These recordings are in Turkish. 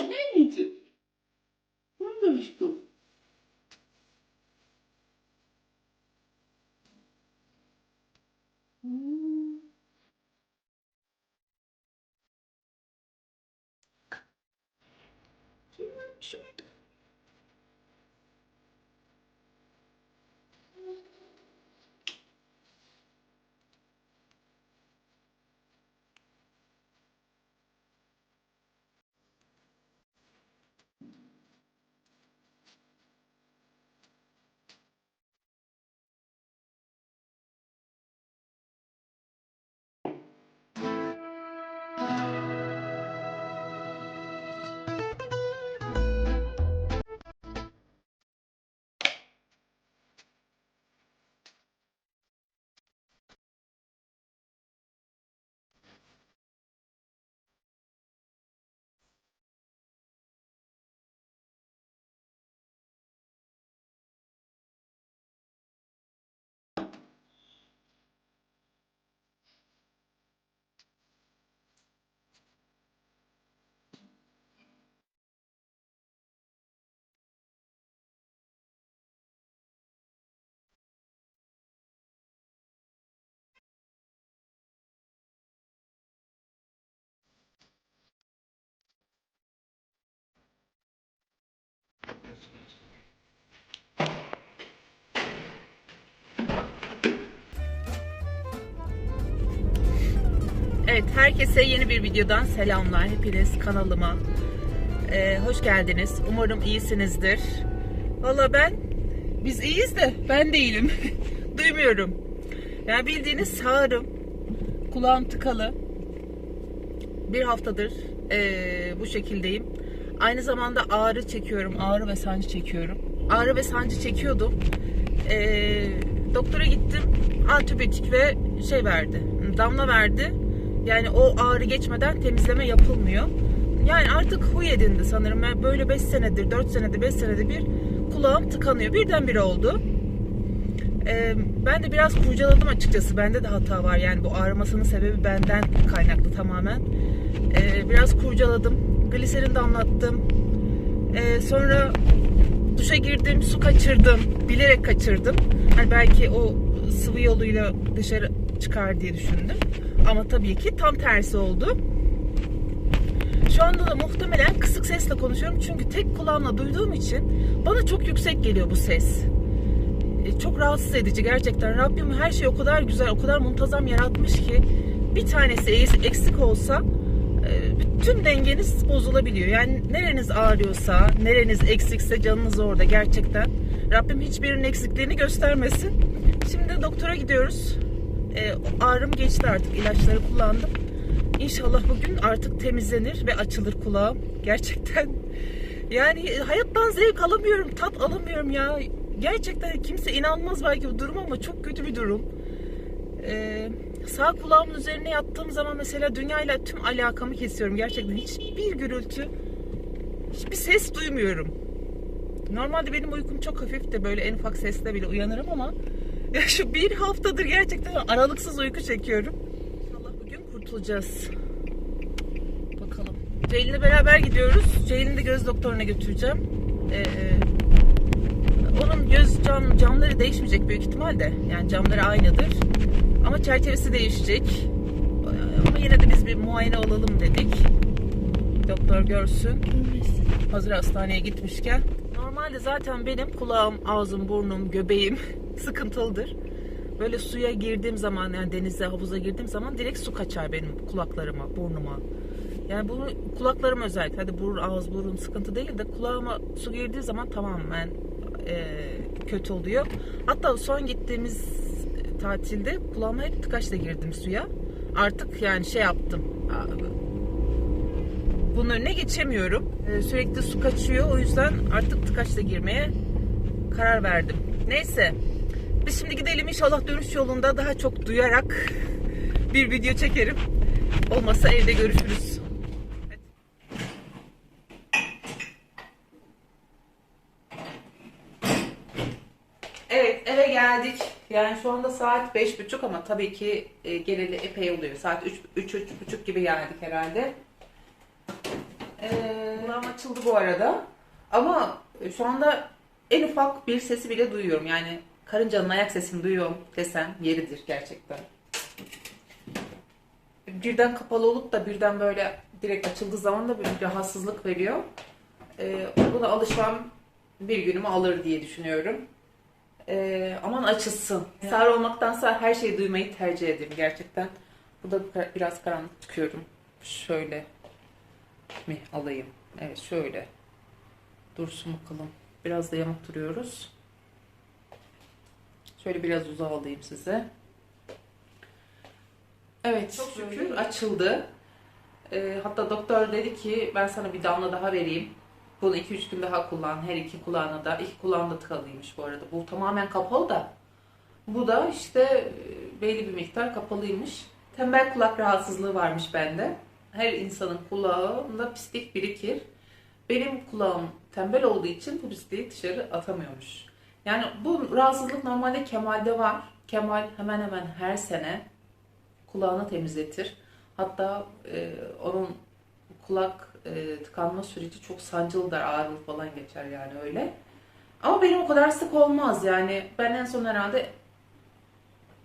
Ne anneciğim? Bunu da aşkım. Hmm. Şöyle. Evet, herkese yeni bir videodan selamlar. Hepiniz kanalıma ee, hoş geldiniz. Umarım iyisinizdir. Valla ben, biz iyiyiz de ben değilim. Duymuyorum. Yani bildiğiniz sağırım. Kulağım tıkalı. Bir haftadır ee, bu şekildeyim. Aynı zamanda ağrı çekiyorum. Ağrı ve sancı çekiyorum. Ağrı ve sancı çekiyordum. Ee, doktora gittim. Antibiyotik ve şey verdi. Damla verdi. Yani o ağrı geçmeden temizleme yapılmıyor. Yani artık huy edindi sanırım. Ben böyle 5 senedir, 4 senedir, 5 senedir bir kulağım tıkanıyor. Birdenbire oldu. Ee, ben de biraz kurcaladım açıkçası. Bende de hata var. Yani bu ağrımasının sebebi benden kaynaklı tamamen. Ee, biraz kurcaladım. Gliserin damlattım. Ee, sonra duşa girdim, su kaçırdım. Bilerek kaçırdım. Hani belki o sıvı yoluyla dışarı çıkar diye düşündüm. Ama tabii ki tam tersi oldu. Şu anda da muhtemelen kısık sesle konuşuyorum. Çünkü tek kulağımla duyduğum için bana çok yüksek geliyor bu ses. E, Çok rahatsız edici gerçekten. Rabbim her şeyi o kadar güzel, o kadar muntazam yaratmış ki bir tanesi eksik olsa e, bütün dengeniz bozulabiliyor. Yani nereniz ağrıyorsa, nereniz eksikse canınız orada gerçekten. Rabbim hiçbirinin eksikliğini göstermesin. Şimdi doktora gidiyoruz. E, ağrım geçti artık. ilaçları kullandım. İnşallah bugün artık temizlenir ve açılır kulağım. Gerçekten yani hayattan zevk alamıyorum, tat alamıyorum ya. Gerçekten kimse inanmaz belki bu durum ama çok kötü bir durum. Ee, sağ kulağımın üzerine yattığım zaman mesela dünyayla tüm alakamı kesiyorum. Gerçekten hiçbir gürültü, hiçbir ses duymuyorum. Normalde benim uykum çok hafif de böyle en ufak sesle bile uyanırım ama ya şu bir haftadır gerçekten aralıksız uyku çekiyorum. İnşallah bugün kurtulacağız. Bakalım. Ceylin'le beraber gidiyoruz. Ceylin'i de göz doktoruna götüreceğim. Ee, onun göz cam, camları değişmeyecek büyük ihtimalle. Yani camları aynıdır. Ama çerçevesi değişecek. Ee, Ama yine de biz bir muayene olalım dedik. Doktor görsün. Hazır hastaneye gitmişken. Normalde zaten benim kulağım, ağzım, burnum, göbeğim sıkıntılıdır. Böyle suya girdiğim zaman yani denize, havuza girdiğim zaman direkt su kaçar benim kulaklarıma, burnuma. Yani bunu kulaklarım özellikle. Hadi burun, ağız, burun sıkıntı değil de kulağıma su girdiği zaman tamamen e, kötü oluyor. Hatta son gittiğimiz tatilde kulağıma hep tıkaçla girdim suya. Artık yani şey yaptım. Bunun önüne geçemiyorum. E, sürekli su kaçıyor. O yüzden artık tıkaçla girmeye karar verdim. Neyse. Biz şimdi gidelim inşallah dönüş yolunda daha çok duyarak bir video çekerim. Olmazsa evde görüşürüz. Evet eve geldik. Yani şu anda saat beş buçuk ama tabii ki e, geleli epey oluyor. Saat üç, üç, üç buçuk gibi geldik herhalde. Ee, Kulağım açıldı bu arada. Ama şu anda en ufak bir sesi bile duyuyorum. Yani karıncanın ayak sesini duyuyorum desem yeridir gerçekten. Birden kapalı olup da birden böyle direkt açıldığı zaman da bir rahatsızlık veriyor. Ee, buna alışmam bir günümü alır diye düşünüyorum. Ee, aman açılsın. Sağır olmaktansa her şeyi duymayı tercih ederim gerçekten. Bu da biraz karanlık çıkıyorum. Şöyle mi alayım? Evet şöyle. Dursun bakalım. Biraz da yamuk duruyoruz. Şöyle biraz uzağa alayım size. Evet çok şükür açıldı. Ee, hatta doktor dedi ki ben sana bir damla daha vereyim. Bunu 2-3 gün daha kullan. Her iki kulağına da. iki kulağında tıkalıymış bu arada. Bu tamamen kapalı da. Bu da işte e, belli bir miktar kapalıymış. Tembel kulak rahatsızlığı varmış bende. Her insanın kulağında pislik birikir. Benim kulağım tembel olduğu için bu pisliği dışarı atamıyormuş. Yani bu rahatsızlık normalde Kemal'de var. Kemal hemen hemen her sene kulağını temizletir. Hatta e, onun kulak e, tıkanma süreci çok sancılıdır, ağrılı falan geçer yani öyle. Ama benim o kadar sık olmaz yani. Ben en son herhalde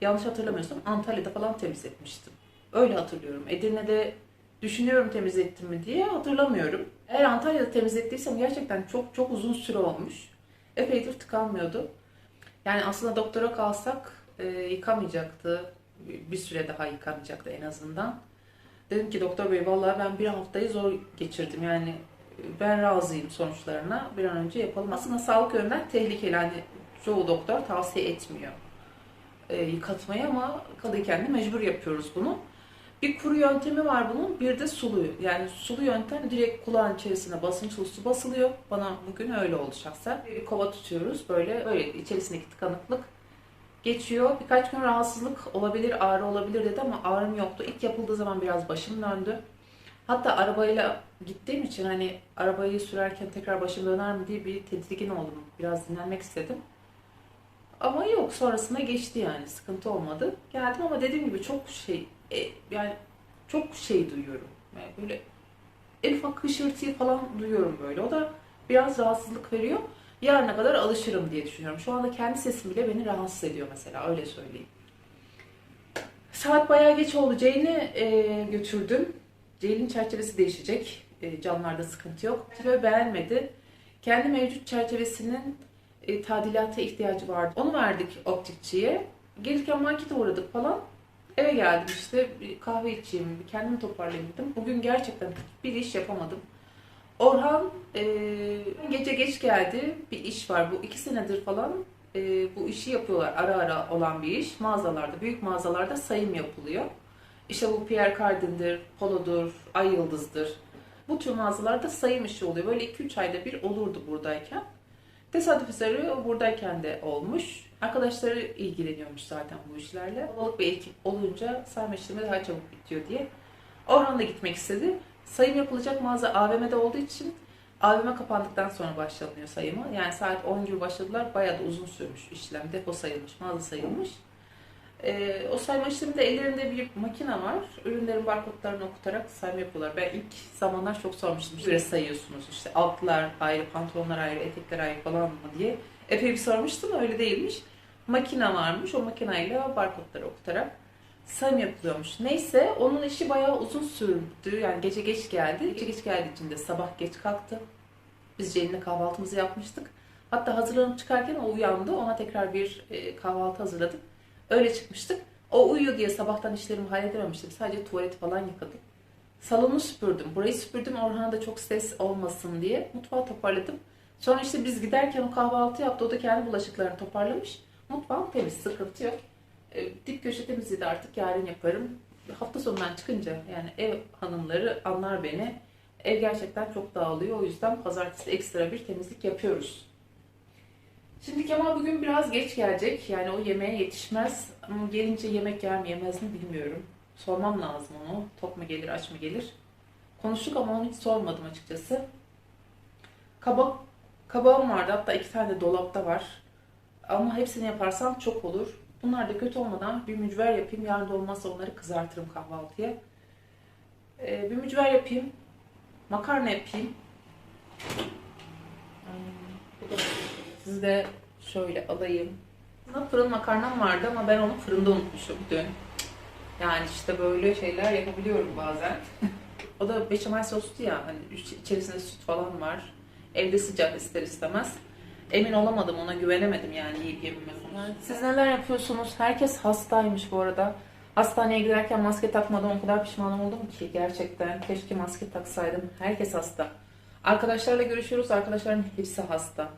yanlış hatırlamıyorsam Antalya'da falan temizletmiştim. Öyle hatırlıyorum. Edirne'de düşünüyorum temizlettim mi diye hatırlamıyorum. Eğer Antalya'da temizlettiysem gerçekten çok çok uzun süre olmuş. Epeydir tıkanmıyordu. Yani aslında doktora kalsak e, yıkamayacaktı. Bir süre daha yıkamayacaktı en azından. Dedim ki doktor bey vallahi ben bir haftayı zor geçirdim yani ben razıyım sonuçlarına bir an önce yapalım. Aslında sağlık yönden tehlikeli hani çoğu doktor tavsiye etmiyor e, yıkatmayı ama kadıyken de mecbur yapıyoruz bunu. Bir kuru yöntemi var bunun bir de sulu. Yani sulu yöntem direkt kulağın içerisine basınçlı su basılıyor. Bana bugün öyle oldu şahsen. Bir kova tutuyoruz böyle böyle içerisindeki tıkanıklık geçiyor. Birkaç gün rahatsızlık olabilir, ağrı olabilir dedi ama ağrım yoktu. İlk yapıldığı zaman biraz başım döndü. Hatta arabayla gittiğim için hani arabayı sürerken tekrar başım döner mi diye bir tedirgin oldum. Biraz dinlenmek istedim. Ama yok sonrasında geçti yani sıkıntı olmadı. Geldim ama dediğim gibi çok şey e, yani çok şey duyuyorum. Yani böyle en ufak hışırtıyı falan duyuyorum böyle. O da biraz rahatsızlık veriyor. Yarına kadar alışırım diye düşünüyorum. Şu anda kendi sesim bile beni rahatsız ediyor mesela öyle söyleyeyim. Saat bayağı geç oldu. Ceylin'i e, götürdüm. Ceylin çerçevesi değişecek. E, camlarda sıkıntı yok. Ve beğenmedi. Kendi mevcut çerçevesinin e, tadilata ihtiyacı vardı. Onu verdik optikçiye. Gelirken markete uğradık falan. Eve geldim işte bir kahve içeyim, bir kendimi toparlayayım dedim. Bugün gerçekten bir iş yapamadım. Orhan e, gece geç geldi. Bir iş var. Bu iki senedir falan e, bu işi yapıyorlar. Ara ara olan bir iş. Mağazalarda, büyük mağazalarda sayım yapılıyor. İşte bu Pierre Cardin'dir, Polo'dur, Ay Yıldız'dır. Bu tür mağazalarda sayım işi oluyor. Böyle 2-3 ayda bir olurdu buradayken. Tesadüf eseri buradayken de olmuş. Arkadaşları ilgileniyormuş zaten bu işlerle. Balık bir ekip olunca işlemi daha çabuk bitiyor diye. Orhan da gitmek istedi. Sayım yapılacak mağaza AVM'de olduğu için AVM kapandıktan sonra başlanıyor sayımı. Yani saat 10 gibi başladılar. Bayağı da uzun sürmüş işlem. Depo sayılmış, mağaza sayılmış. Ee, o sayma işleminde ellerinde bir makine var. Ürünlerin barkodlarını okutarak sayma yapıyorlar. Ben ilk zamanlar çok sormuştum. Bir sayıyorsunuz işte altlar ayrı, pantolonlar ayrı, etekler ayrı falan mı diye. Epey bir sormuştum öyle değilmiş. Makine varmış. O makineyle barkodları okutarak sayım yapılıyormuş. Neyse onun işi bayağı uzun sürdü. Yani gece geç geldi. Gece geç geldiği için de sabah geç kalktı. Biz Ceylin'le kahvaltımızı yapmıştık. Hatta hazırlanıp çıkarken o uyandı. Ona tekrar bir e, kahvaltı hazırladık. Öyle çıkmıştık. O uyuyor diye sabahtan işlerimi halledememiştim. Sadece tuvalet falan yıkadım. Salonu süpürdüm. Burayı süpürdüm. Orhan'a da çok ses olmasın diye. Mutfağı toparladım. Sonra işte biz giderken o kahvaltı yaptı. O da kendi bulaşıklarını toparlamış. Mutfağım temiz. Sıkıntı yok. E, dip köşe temizliği artık yarın yaparım. Hafta sonundan çıkınca yani ev hanımları anlar beni. Ev gerçekten çok dağılıyor. O yüzden pazartesi ekstra bir temizlik yapıyoruz. Şimdi Kemal bugün biraz geç gelecek. Yani o yemeğe yetişmez. Ama gelince yemek yer mi yemez mi bilmiyorum. Sormam lazım onu. Tok mu gelir, aç mı gelir. Konuştuk ama onu hiç sormadım açıkçası. Kabak, kabağım vardı. Hatta iki tane de dolapta var. Ama hepsini yaparsam çok olur. Bunlar da kötü olmadan bir mücver yapayım. Yarın da olmazsa onları kızartırım kahvaltıya. Ee, bir mücver yapayım. Makarna yapayım. Bu da- Sizi de şöyle alayım. Aslında fırın makarnam vardı ama ben onu fırında unutmuşum dün. Yani işte böyle şeyler yapabiliyorum bazen. o da beşamel soslu ya. Hani iç- içerisinde süt falan var. Evde sıcak ister istemez. Emin olamadım ona güvenemedim yani yiyip yememe konusunda. Siz neler yapıyorsunuz? Herkes hastaymış bu arada. Hastaneye giderken maske takmadan o kadar pişman oldum ki gerçekten. Keşke maske taksaydım. Herkes hasta. Arkadaşlarla görüşüyoruz. Arkadaşların hepsi hasta.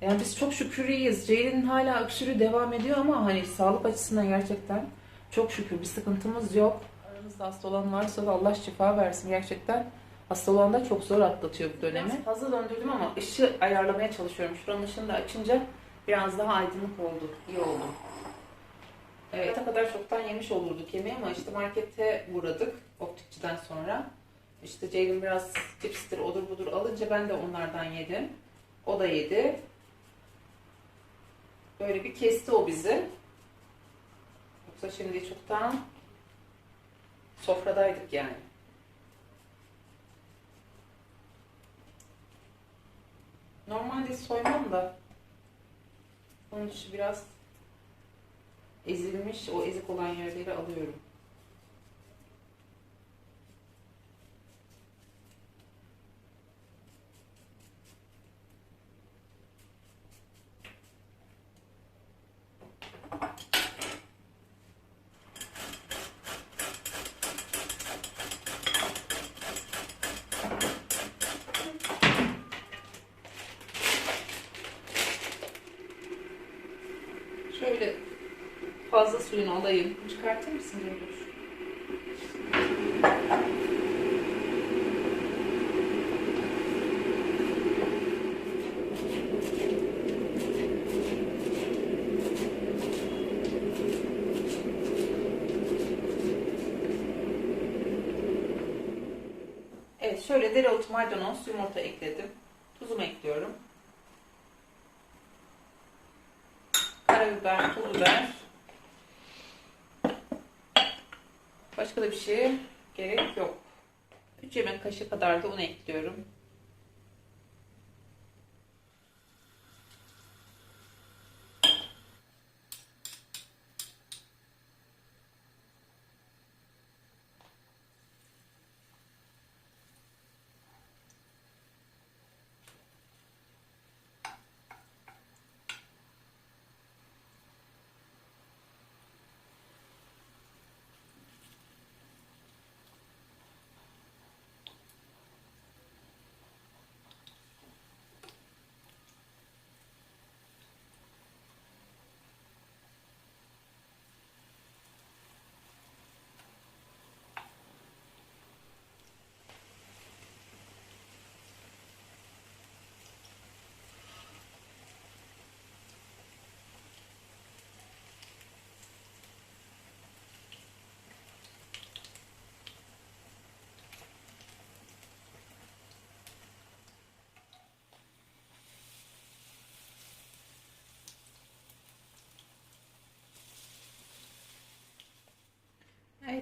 Yani biz çok şükür iyiyiz. Ceylin'in hala öksürüğü devam ediyor ama hani sağlık açısından gerçekten çok şükür bir sıkıntımız yok. Aranızda hasta olan varsa da Allah şifa versin gerçekten. Hasta olan da çok zor atlatıyor bu dönemi. Fazla döndürdüm ama ışığı ayarlamaya çalışıyorum. Şuranın ışığını da açınca biraz daha aydınlık oldu. İyi oldu. Evet, ne kadar çoktan yemiş olurduk yemeği ama işte markete uğradık optikçiden sonra. İşte Ceylin biraz cipstir, odur budur alınca ben de onlardan yedim. O da yedi. Böyle bir kesti o bizi. Yoksa şimdi çoktan sofradaydık yani. Normalde soymam da onun için biraz ezilmiş, o ezik olan yerleri alıyorum. Şöyle fazla suyunu alayım. Çıkartır mısın Cemil? Evet şöyle dereotu, maydanoz, yumurta ekledim. Tuzumu ekliyorum. Karabiber, pul biber. Başka da bir şey gerek yok. 3 yemek kaşığı kadar da un ekliyorum.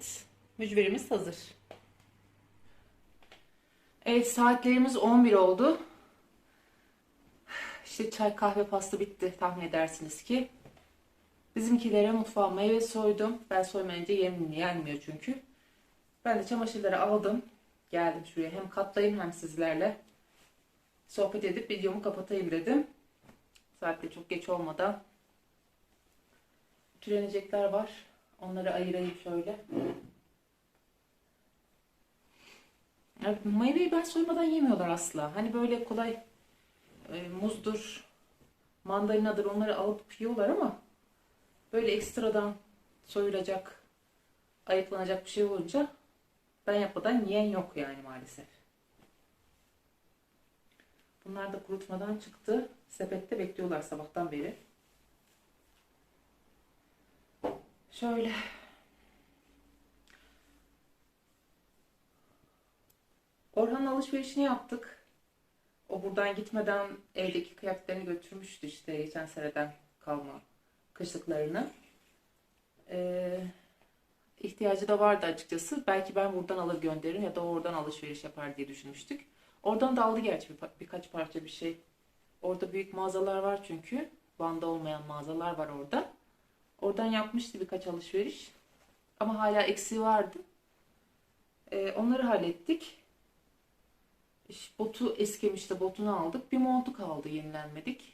Evet, mücverimiz hazır. Evet, saatlerimiz 11 oldu. İşte çay, kahve, pasta bitti tahmin edersiniz ki. Bizimkilere mutfağa meyve soydum. Ben soymayınca yem, yenmiyor çünkü. Ben de çamaşırları aldım. Geldim şuraya hem katlayayım hem sizlerle. Sohbet edip videomu kapatayım dedim. Saat de çok geç olmadan. Türenecekler var. Onları ayırayım şöyle. Meyveyi ben soymadan yemiyorlar asla. Hani böyle kolay e, muzdur, mandalinadır onları alıp yiyorlar ama böyle ekstradan soyulacak, ayıklanacak bir şey olunca ben yapmadan yiyen yok yani maalesef. Bunlar da kurutmadan çıktı. Sepette bekliyorlar sabahtan beri. Şöyle. Orhan'ın alışverişini yaptık. O buradan gitmeden evdeki kıyafetlerini götürmüştü işte geçen seneden kalma kışlıklarını. Ee, ihtiyacı da vardı açıkçası. Belki ben buradan alır gönderirim ya da oradan alışveriş yapar diye düşünmüştük. Oradan da aldı gerçi bir, birkaç parça bir şey. Orada büyük mağazalar var çünkü. Van'da olmayan mağazalar var orada. Oradan yapmıştı birkaç alışveriş. Ama hala eksiği vardı. Ee, onları hallettik. İşte botu eskimişti, botunu aldık. Bir montu kaldı yenilenmedik.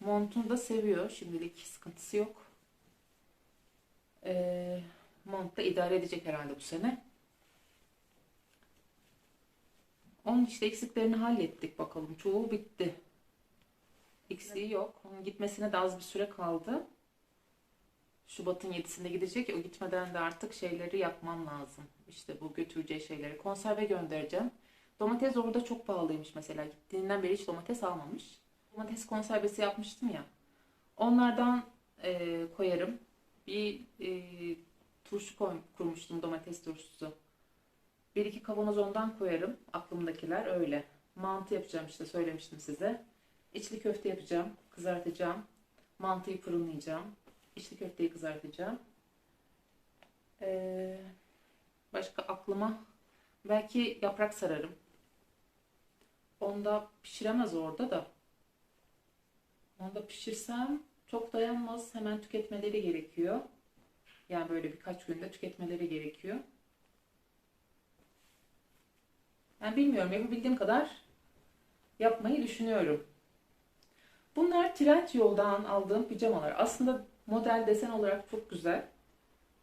Montunu da seviyor. Şimdilik sıkıntısı yok. Ee, mont da idare edecek herhalde bu sene. Onun işte eksiklerini hallettik bakalım. Çoğu bitti. Eksiği yok. Onun gitmesine de az bir süre kaldı. Şubat'ın 7'sinde gidecek. O gitmeden de artık şeyleri yapmam lazım. İşte bu götüreceği şeyleri. Konserve göndereceğim. Domates orada çok pahalıymış mesela. Gittiğinden beri hiç domates almamış. Domates konservesi yapmıştım ya. Onlardan e, koyarım. Bir e, turşu koy, kurmuştum domates turşusu. Bir iki kavanoz ondan koyarım. Aklımdakiler öyle. Mantı yapacağım işte söylemiştim size. İçli köfte yapacağım. Kızartacağım. Mantıyı fırınlayacağım. İçli köfteyi kızartacağım. Ee, başka aklıma belki yaprak sararım. Onda pişiremez orada da. Onda pişirsem çok dayanmaz. Hemen tüketmeleri gerekiyor. Yani böyle birkaç günde tüketmeleri gerekiyor. Ben bilmiyorum. Yapabildiğim kadar yapmayı düşünüyorum. Bunlar trend yoldan aldığım pijamalar. Aslında model desen olarak çok güzel.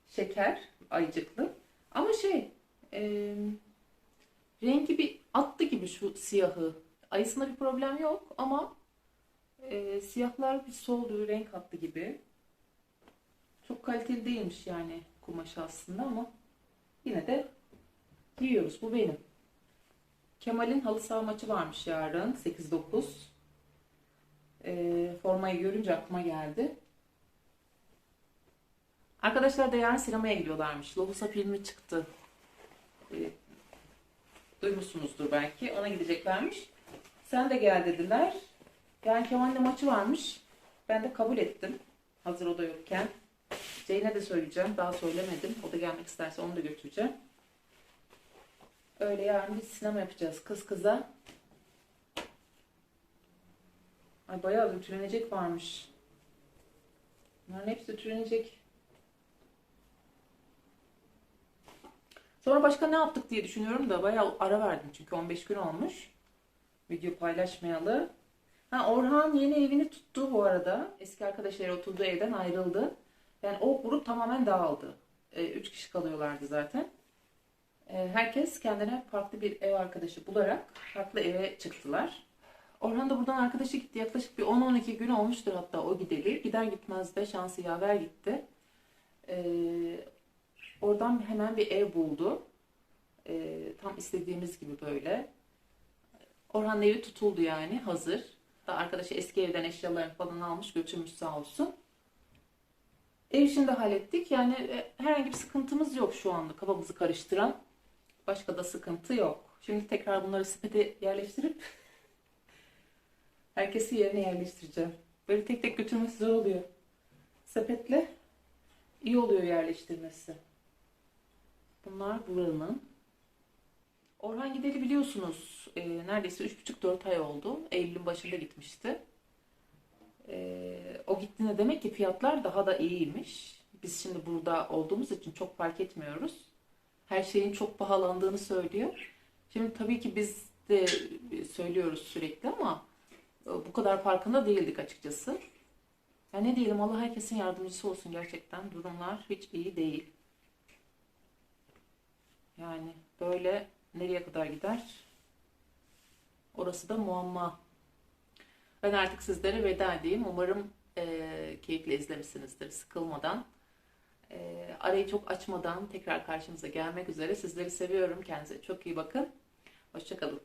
Şeker, ayıcıklı. Ama şey, e, rengi bir attı gibi şu siyahı. Ayısında bir problem yok ama e, siyahlar bir soldu, renk attı gibi. Çok kaliteli değilmiş yani kumaşı aslında ama yine de giyiyoruz. Bu benim. Kemal'in halı saha maçı varmış yarın 8-9. E, formayı görünce aklıma geldi. Arkadaşlar da yarın sinemaya gidiyorlarmış. Lohusa filmi çıktı. E, duymuşsunuzdur belki. Ona gideceklermiş. Sen de gel dediler. Yani Kemal'le maçı varmış. Ben de kabul ettim. Hazır o da yokken. Zeyn'e de söyleyeceğim. Daha söylemedim. O da gelmek isterse onu da götüreceğim. Öyle yarın bir sinema yapacağız kız kıza. Ay bayağı ütülenecek varmış. Bunların hepsi ütülenecek. Sonra başka ne yaptık diye düşünüyorum da bayağı ara verdim çünkü 15 gün olmuş. Video paylaşmayalı. Ha Orhan yeni evini tuttu bu arada. Eski arkadaşları oturduğu evden ayrıldı. Yani o grup tamamen dağıldı. 3 kişi kalıyorlardı zaten. E, herkes kendine farklı bir ev arkadaşı bularak farklı eve çıktılar. Orhan da buradan arkadaşı gitti. Yaklaşık bir 10-12 gün olmuştur hatta o gideli. Gider gitmez de şansı yaver gitti. Ee, oradan hemen bir ev buldu. Ee, tam istediğimiz gibi böyle. Orhan'ın evi tutuldu yani hazır. Da arkadaşı eski evden eşyalarını falan almış götürmüş sağ olsun. Ev işini de hallettik. Yani e, herhangi bir sıkıntımız yok şu anda kafamızı karıştıran. Başka da sıkıntı yok. Şimdi tekrar bunları sepete yerleştirip herkesi yerine yerleştireceğim. Böyle tek tek götürmesi zor oluyor. Sepetle iyi oluyor yerleştirmesi. Bunlar buranın. Orhan Gideli biliyorsunuz e, neredeyse 3,5-4 ay oldu. Eylül'ün başında gitmişti. E, o gittiğinde demek ki fiyatlar daha da iyiymiş. Biz şimdi burada olduğumuz için çok fark etmiyoruz. Her şeyin çok pahalandığını söylüyor. Şimdi tabii ki biz de söylüyoruz sürekli ama bu kadar farkında değildik açıkçası. Ya ne diyelim Allah herkesin yardımcısı olsun gerçekten. Durumlar hiç iyi değil. Yani böyle nereye kadar gider? Orası da muamma. Ben artık sizlere veda edeyim. Umarım e, keyifle izlemişsinizdir sıkılmadan. E, arayı çok açmadan tekrar karşınıza gelmek üzere. Sizleri seviyorum. Kendinize çok iyi bakın. Hoşçakalın.